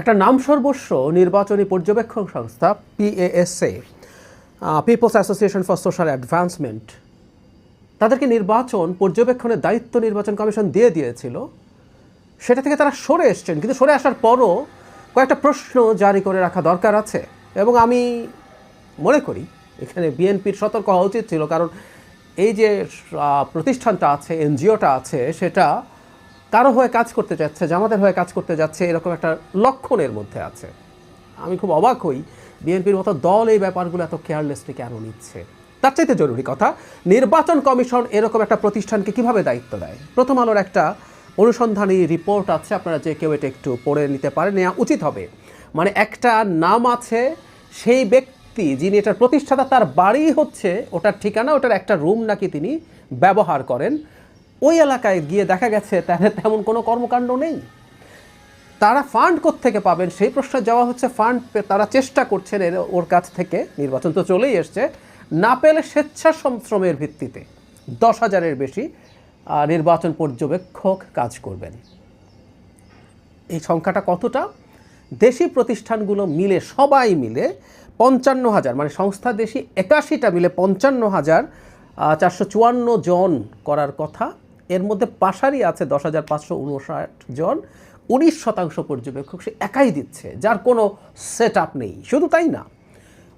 একটা নাম সর্বস্ব নির্বাচনী পর্যবেক্ষণ সংস্থা PASA people's association for social advancement তাদেরকে নির্বাচন পর্যবেক্ষণের দায়িত্ব নির্বাচন কমিশন দিয়ে দিয়েছিল। সেটা থেকে তারা সরে এসছেন, কিন্তু সরে আসার পরও কয়েকটা প্রশ্ন জারি করে রাখা দরকার আছে। এবং আমি মনে করি এখানে বিএনপির সতর্ক হওয়া উচিত ছিল, কারণ এই যে প্রতিষ্ঠানটা আছে, এনজিওটা আছে, সেটা কারও হয়ে কাজ করতে যাচ্ছে, জামাতের হয়ে কাজ করতে যাচ্ছে, এরকম একটা লক্ষণের মধ্যে আছে। আমি খুব অবাক হই, বিএনপির মতো দল এই ব্যাপারগুলো এত কেয়ারলেসলি কেন নিচ্ছে? তার চাইতে জরুরি কথা, নির্বাচন কমিশন এরকম একটা প্রতিষ্ঠানকে কীভাবে দায়িত্ব দেয়? প্রথম আলোর একটা অনুসন্ধানী রিপোর্ট আছে, আপনারা যে কেউ এটা একটু পড়ে নিতে পারেন, নেওয়া উচিত হবে। মানে একটা নাম আছে, সেই ব্যক্তি যিনি এটার প্রতিষ্ঠাতা, তার বাড়ি হচ্ছে, ওটার ঠিকানা, ওটার একটা রুম নাকি তিনি ব্যবহার করেন। ওই এলাকায় গিয়ে দেখা গেছে, তাহলে তেমন কোনো কর্মকাণ্ড নেই। তারা ফান্ড থেকে পাবেন? সেই প্রশ্নে যাওয়া হচ্ছে ফান্ড তারা চেষ্টা করছেন এর, ওর কাছ থেকে। নির্বাচন তো চলেই এসছে। না পেলে স্বেচ্ছা স্বেচ্ছাশ্রমের ভিত্তিতে দশ হাজারের বেশি নির্বাচন পর্যবেক্ষক কাজ করবেন। এই সংখ্যাটা কতটা? দেশি প্রতিষ্ঠানগুলো মিলে, সবাই মিলে পঞ্চান্ন হাজার মানে সংস্থা দেশি একাশিটা মিলে পঞ্চান্ন হাজার চারশো চুয়ান্ন জন করার কথা এর মধ্যে পাশারি আছে দশ হাজার পাঁচশো উনষাট জন, উনিশ শতাংশ পর্যবেক্ষক সে একাই দিচ্ছে, যার কোনো সেট আপ নেই। শুধু তাই না,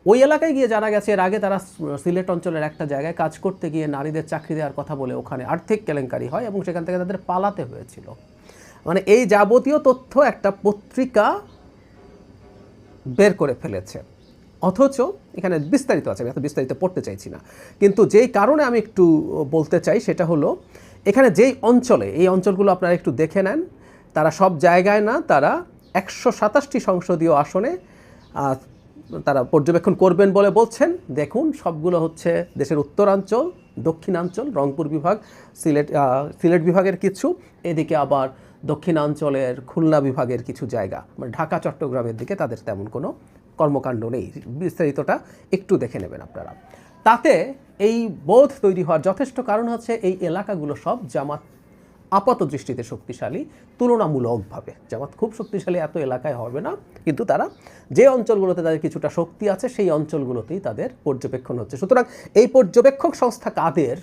ওই এলাকায় গিয়ে জানা গেছে এর আগে তারা সিলেট অঞ্চলের একটা জায়গায় কাজ করতে গিয়ে নারীদের চাকরি দেওয়ার কথা বলে ওখানে আর্থিক কেলেঙ্কারি হয় এবং সেখান থেকে তাদের পালাতে হয়েছিল। মানে এই যাবতীয় তথ্য একটা পত্রিকা বের করে ফেলেছে। অথচ এখানে বিস্তারিত আছে, আমি এত বিস্তারিত পড়তে চাইছি না। কিন্তু যেই কারণে আমি একটু বলতে চাই সেটা হলো এখানে যেই অঞ্চলে, এই অঞ্চলগুলো আপনারা একটু দেখে নেন, তারা সব জায়গায় না, তারা একশো সাতাশটি সংসদীয় আসনে তারা পর্যবেক্ষণ করবেন বলে বলছেন। দেখুন, সবগুলো হচ্ছে দেশের উত্তরাঞ্চল, দক্ষিণাঞ্চল, রংপুর বিভাগ, সিলেট সিলেট বিভাগের কিছু, এদিকে আবার দক্ষিণাঞ্চলের খুলনা বিভাগের কিছু জায়গা মানে ঢাকা, চট্টগ্রামের দিকে তাদের তেমন কোনো কর্মকাণ্ড নেই। বিস্তারিতটা একটু দেখে নেবেন আপনারা। তাতে এই বোধ তৈরি হওয়ার যথেষ্ট কারণ হচ্ছে এই এলাকাগুলো সব জামাত আপাত দৃষ্টিতে শক্তিশালী, তুলনামূলকভাবে। জামাত খুব শক্তিশালী, এত এলাকায় হবে না। কিন্তু তারা যে অঞ্চলগুলোতে তাদের কিছুটা শক্তি আছে, সেই অঞ্চলগুলোতেই তাদের পর্যবেক্ষণ হচ্ছে। সুতরাং এই পর্যবেক্ষক সংস্থা কাদের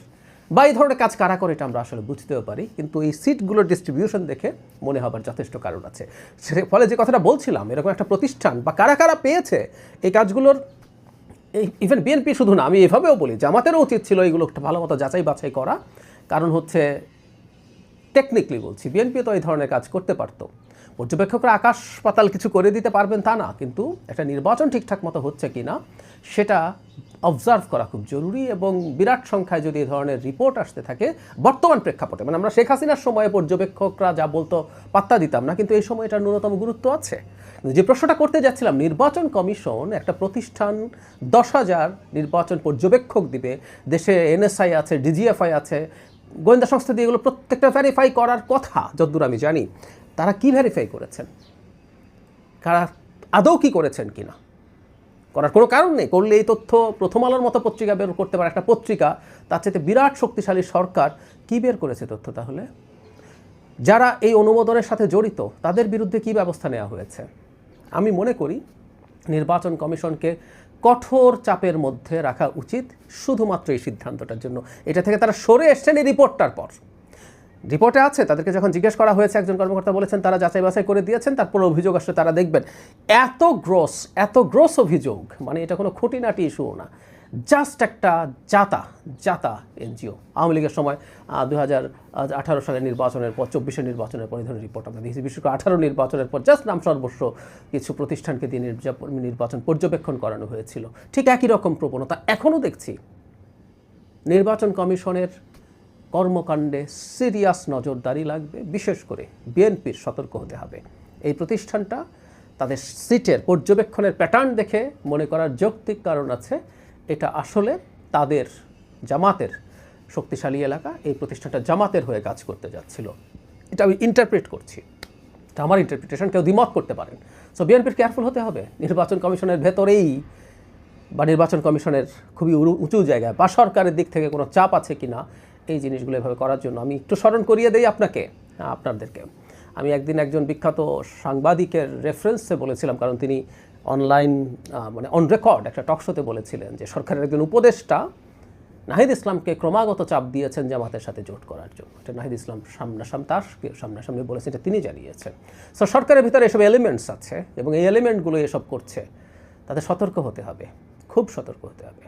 বা এই ধরনের কাজ কারা করে, এটা আমরা আসলে বুঝতেও পারি। কিন্তু এই সিটগুলোর ডিস্ট্রিবিউশন দেখে মনে হবার যথেষ্ট কারণ আছে। ফলে যে কথাটা বলছিলাম, এরকম একটা প্রতিষ্ঠান বা কারা কারা পেয়েছে, এই কাজগুলোর ইভেন বিএনপি শুধু না, আমি এভাবেও বলি জামাতেরও উচিত ছিল এইগুলো একটু ভালো মতো যাচাই বাছাই করা। কারণ হচ্ছে টেকনিক্যালি বলছি বিএনপি তো এই ধরনের কাজ করতে পারতো। পর্যবেক্ষকরা আকাশ পাতাল কিছু করে দিতে পারবেন তা না, কিন্তু একটা নির্বাচন ঠিকঠাক মতো হচ্ছে কি না সেটা অবজার্ভ করা খুব জরুরি এবং বিরাট সংখ্যায় যদি এই ধরনের রিপোর্ট আসতে থাকে, বর্তমান প্রেক্ষাপটে মানে আমরা শেখ হাসিনার সময়ে পর্যবেক্ষকরা যা বলতো পাত্তা দিতাম না, কিন্তু এই সময় এটার ন্যূনতম গুরুত্ব আছে। যে প্রশ্নটা করতে যাচ্ছিলাম, নির্বাচন কমিশন একটা প্রতিষ্ঠান দশ হাজার নির্বাচন পর্যবেক্ষক দিবে। দেশে এনএসআই আছে, ডিজিএফআই আছে। গোয়েন্দা সংস্থা দিয়ে এগুলো প্রত্যেকটা ভেরিফাই করার কথা, যতদূর আমি জানি। তারা কি ভেরিফাই করেছেন? কারা, আদৌ কি করেছেন কিনা? করার কোনো কারণ নেই। করলে এই তথ্য প্রথম আলোর মতো পত্রিকা বের করতে পারে, একটা পত্রিকা। তার চাইতে বিরাট শক্তিশালী সরকার কি বের করেছে তথ্য তাহলে? যারা এই অনুমোদনের সাথে জড়িত, তাদের বিরুদ্ধে কি ব্যবস্থা নেওয়া হয়েছে? আমি মনে করি নির্বাচন কমিশনকে কঠোর চাপের মধ্যে রাখা উচিত শুধুমাত্র এই সিদ্ধান্তটার জন্য। এটা থেকে তারা সরে এসছেন এই রিপোর্টটার পর। রিপোর্টে আছে, তাদেরকে যখন জিজ্ঞেস করা হয়েছে, একজন কর্মকর্তা বলেছেন, তারা যাচাই বাছাই করে দিয়েছেন, তারপর অভিযোগ আসলে তারা দেখবেন। এত গ্রোস এত গ্রোস অভিযোগ মানে এটা কোনো খুঁটিনাটি ইস্যুও না। জাস্ট একটা জাতা জাতা এনজিও। আওয়ামী লীগের সময় দু আঠারো সালের নির্বাচনের পর, চব্বিশের নির্বাচনের পর এই ধরনের রিপোর্ট আমরা দেখেছি বিশেষ করে আঠারো নির্বাচনের পর জাস্ট নাম সর্বস্ব কিছু প্রতিষ্ঠানকে দিয়ে নির্বাচন পর্যবেক্ষণ করানো হয়েছিল। ঠিক একই রকম প্রবণতা এখনও দেখছি। নির্বাচন কমিশনের কর্মকাণ্ডে সিরিয়াস নজরদারি লাগবে, বিশেষ করে বিএনপির সতর্ক হতে হবে। এই প্রতিষ্ঠানটা তাদের সিটের পর্যবেক্ষণের প্যাটার্ন দেখে মনে করার যৌক্তিক কারণ আছে। এটা আসলে তাদের জামাতের শক্তিশালী এলাকা, এই প্রতিষ্ঠানটা জামাতের হয়ে কাজ করতে যাচ্ছিল। এটা আমি ইন্টারপ্রেট করছি। আমার ইন্টারপ্রিটেশন কেউ দ্বিমত করতে পারেন। সো বিএনপির কেয়ারফুল হতে হবে। নির্বাচন কমিশনের ভেতরেই বা নির্বাচন কমিশনের খুবই উঁচু জায়গায় বা সরকারের দিক থেকে কোনো চাপ আছে কি না এই জিনিসগুলো এভাবে করার জন্য আমি একটু স্মরণ করিয়ে দেই আপনাকে, আপনাদেরকে। আমি একদিন একজন বিখ্যাত সাংবাদিকের রেফারেন্সে বলেছিলাম, কারণ তিনি অনলাইন মানে অন রেকর্ড একটা টকশোতে বলেছিলেন যে সরকারের একজন উপদেষ্টা নাহিদ ইসলামকে ক্রমাগত চাপ দিয়েছেন জামাতের সাথে জোট করার জন্য। এটা নাহিদ ইসলাম সামনাসাম তার সামনাসামনি বলেছেন এটা তিনি জানিয়েছেন। সো সরকারের ভিতরে এসব এলিমেন্টস আছে এবং এই এলিমেন্টগুলো এসব করছে। তাদের সতর্ক হতে হবে, খুব সতর্ক হতে হবে।